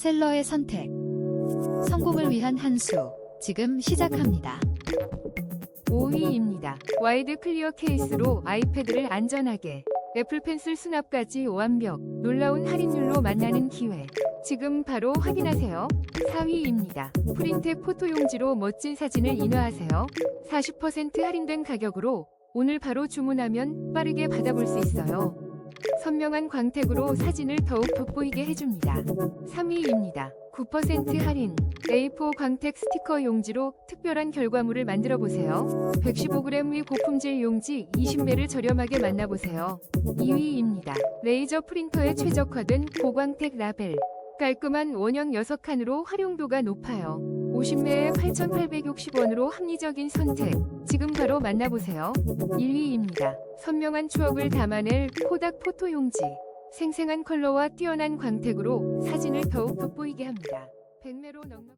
셀러의 선택. 성공을 위한 한 수. 지금 시작합니다. 5위입니다. 와이드 클리어 케이스로 아이패드를 안전하게 애플 펜슬 수납까지 완벽 놀라운 할인율로 만나는 기회 지금 바로 확인하세요 4위입니다. 프린텍 포토 용지로 멋진 사진을 인화하세요 40% 할인된 가격으로 오늘 바로 주문하면 빠르게 받아볼 수 있어요 선명한 광택으로 사진을 더욱 돋보이게 해줍니다 3위입니다. 9% 할인 A4 광택 스티커 용지로 특별한 결과물을 만들어 보세요. 115g 위 고품질 용지 20매를 저렴하게 만나보세요. 2위입니다. 레이저 프린터에 최적화된 고광택 라벨. 깔끔한 원형 6칸으로 활용도가 높아요. 50매에 8,860원으로 합리적인 선택. 지금 바로 만나보세요. 1위입니다. 선명한 추억을 담아낼 코닥 포토 용지. 생생한 컬러와 뛰어난 광택으로 사진을 더욱 돋보이게 합니다. 100매로 넉넉